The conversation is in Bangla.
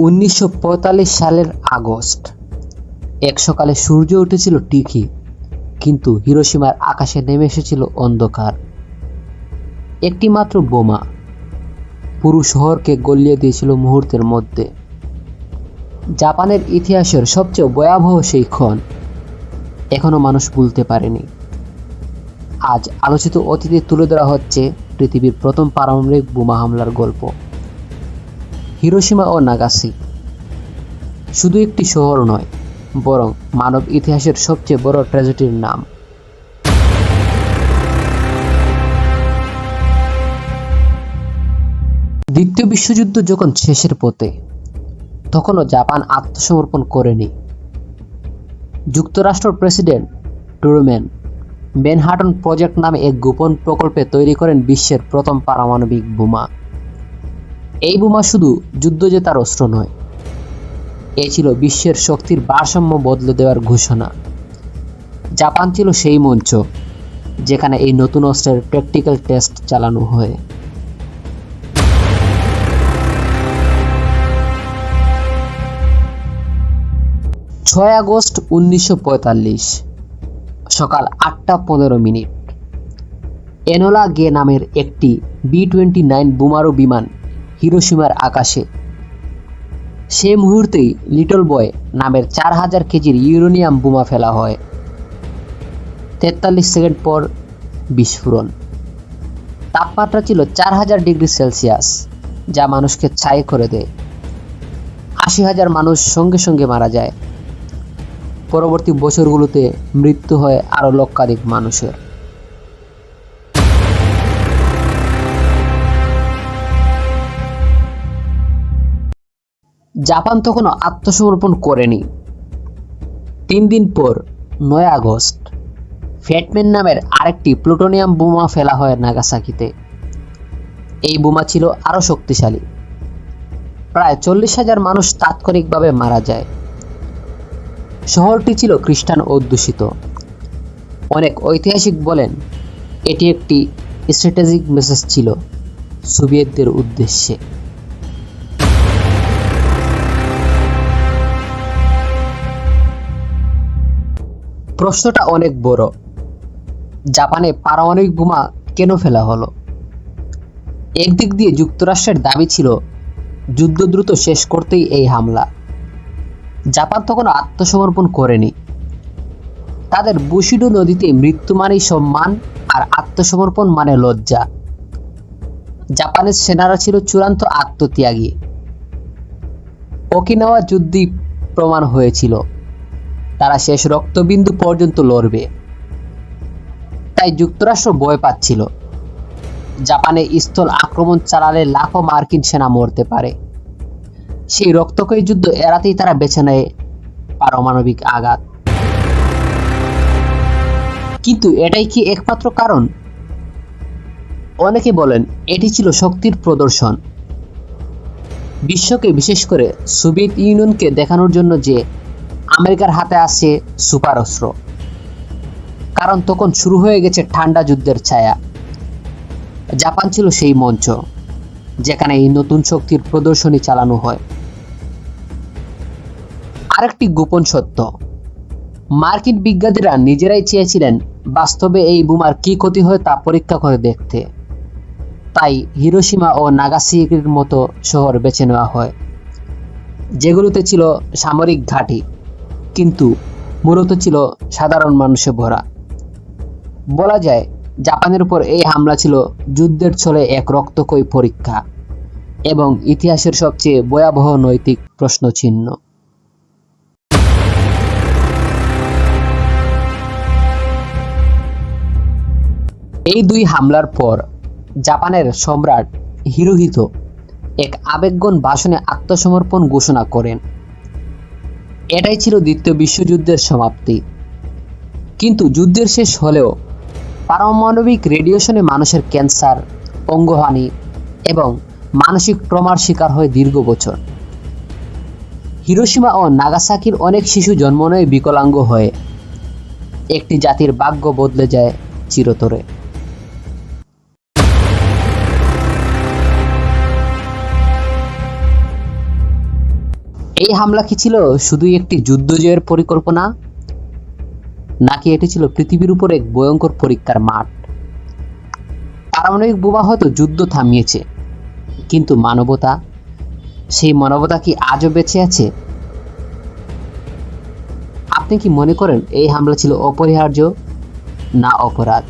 উনিশশো পঁয়তাল্লিশ সালের আগস্ট। এক সকালে সূর্য উঠেছিল ঠিকই, কিন্তু হিরোশিমার আকাশে নেমে এসেছিল অন্ধকার। একটি মাত্র বোমা পুরো শহরকে গলিয়ে দিয়েছিল মুহূর্তের মধ্যে। জাপানের ইতিহাসের সবচেয়ে ভয়াবহ সেই ক্ষণ এখনও মানুষ ভুলতে পারেনি। আজ আলোচিত অতীতে তুলে ধরা হচ্ছে পৃথিবীর প্রথম পারমাণবিক বোমা হামলার গল্প। হিরোশিমা ও নাগাসি। শুধু একটি শহর নয়, বরং মানব ইতিহাসের সবচেয়ে বড় ট্র্যাজেডির নাম। দ্বিতীয় বিশ্বযুদ্ধ যখন শেষের পথে, তখনও জাপান আত্মসমর্পণ করেনি। যুক্তরাষ্ট্র প্রেসিডেন্ট ট্রুম্যান ম্যানহাটন প্রজেক্ট নামে এক গোপন প্রকল্পে তৈরি করেন বিশ্বের প্রথম পারমাণবিক বোমা। এই বোমা শুধু যুদ্ধ জেতার অস্ত্র নয়, এ ছিল বিশ্বের শক্তির ভারসাম্য বদলে দেওয়ার ঘোষণা। জাপান ছিল সেই মঞ্চ যেখানে এই নতুন অস্ত্রের প্র্যাকটিক্যাল টেস্ট চালানো হয়। ছয় আগস্ট উনিশশো পঁয়তাল্লিশ, সকাল আটটা পনেরো মিনিট। এনোলা গে নামের একটি বি টোয়েন্টি নাইন বোমারু বিমান হিরোসীমার আকাশে। সে মুহূর্তেই লিটল বয় নামের চার হাজার কেজির ইউরেনিয়াম বোমা ফেলা হয়। তেতাল্লিশ সেকেন্ড পর বিস্ফোরণ। তাপমাত্রা ছিল চার হাজার ডিগ্রি সেলসিয়াস, যা মানুষকে ছাই করে দেয়। আশি হাজার মানুষ সঙ্গে সঙ্গে মারা যায়। পরবর্তী বছরগুলোতে মৃত্যু হয় আরও লক্ষাধিক মানুষের। জাপান তখনও আত্মসমর্পণ করেনি। তিন দিন পর, নয় আগস্ট, ফ্যাটম্যান নামের আরেকটি প্লুটোনিয়াম বোমা ফেলা হয় নাগাসাকিতে। এই বোমা ছিল আরও শক্তিশালী। প্রায় চল্লিশ হাজার মানুষ তাৎক্ষণিকভাবে মারা যায়। শহরটি ছিল খ্রিস্টান অধ্যুষিত। অনেক ঐতিহাসিক বলেন, এটি একটি স্ট্র্যাটেজিক মেসেজ ছিল সোভিয়েতদের উদ্দেশ্যে। প্রশ্নটা অনেক বড়। জাপানে পারমাণবিক বোমা কেন ফেলা হলো? একদিক দিয়ে যুক্তরাষ্ট্রের দাবি ছিল যুদ্ধ দ্রুত শেষ করতেই এই হামলা। জাপান তখন আত্মসমর্পণ করেনি। তাদের বুশিডো নদীতে মৃত্যু মানেই সম্মান আর আত্মসমর্পণ মানে লজ্জা। জাপানের সেনারা ছিল চূড়ান্ত আত্মত্যাগী। ওকিনাওয়া যুদ্ধই প্রমাণ হয়েছিল। তারা শেষ রক্তবিন্দু পর্যন্ত লড়বে। তাই যুক্তরাষ্ট্র ভয় পাচ্ছিল। জাপানে স্থল আক্রমণ চালালে লাখো মার্কিন সেনা মরতে পারে। সেই রক্তক্ষয়ী যুদ্ধ এড়াতেই তারা বেছে নেয় পারমাণবিক আঘাত। কিন্তু এটাই কি একমাত্র কারণ? অনেকে বলেন এটি ছিল শক্তির প্রদর্শন। বিশ্বকে বিশেষ করে সোভিয়েত ইউনিয়নকে দেখানোর জন্য যে আমেরিকার হাতে আসে সুপার অস্ত্র। কারণ তখন শুরু হয়ে গেছে ঠান্ডা যুদ্ধের ছায়া। জাপান ছিল সেই মঞ্চ, যেখানে এই নতুন শক্তির প্রদর্শনী চালানো হয়। আরেকটি গোপন সত্য, মার্কিন বিজ্ঞানীরা নিজেরাই চেয়েছিলেন বাস্তবে এই বোমার কি ক্ষতি হয় তা পরীক্ষা করে দেখতে। তাই হিরোসীমা ও নাগাসাকির মতো শহর বেছে নেওয়া হয়, যেগুলোতে ছিল সামরিক ঘাঁটি। কিন্তু মূলত ছিল সাধারণ মানুষে ভরা। বলা যায়, জাপানের উপর এই হামলা ছিল যুদ্ধের ছলে এক রক্তকয়ী পরীক্ষা এবং ইতিহাসের সবচেয়ে ভয়াবহ নৈতিক প্রশ্নচিহ্ন। এই দুই হামলার পর জাপানের সম্রাট হিরোহিত এক আবেগগণ ভাষণে আত্মসমর্পণ ঘোষণা করেন। এটাই ছিল দ্বিতীয় বিশ্বযুদ্ধের সমাপ্তি। কিন্তু যুদ্ধের শেষ হলেও পারমাণবিক রেডিয়েশনে মানুষের ক্যান্সার, অঙ্গহানি এবং মানসিক ট্রমার শিকার হয় দীর্ঘ বছর। হিরোসীমা ও নাগাসাকির অনেক শিশু জন্ম নেয় বিকলাঙ্গ হয়ে। একটি জাতির ভাগ্য বদলে যায় চিরতরে। এই হামলা কি ছিল শুধুই একটি যুদ্ধ জয়ের পরিকল্পনা? নাকি এটি ছিল পৃথিবীর উপর এক ভয়ঙ্কর পরীক্ষার মাঠ? পারমাণবিক বোমা হয়তো যুদ্ধ থামিয়েছে, কিন্তু মানবতা, সেই মানবতা কি আজও বেঁচে আছে? আপনি কি মনে করেন এই হামলা ছিল অপরিহার্য না অপরাধ?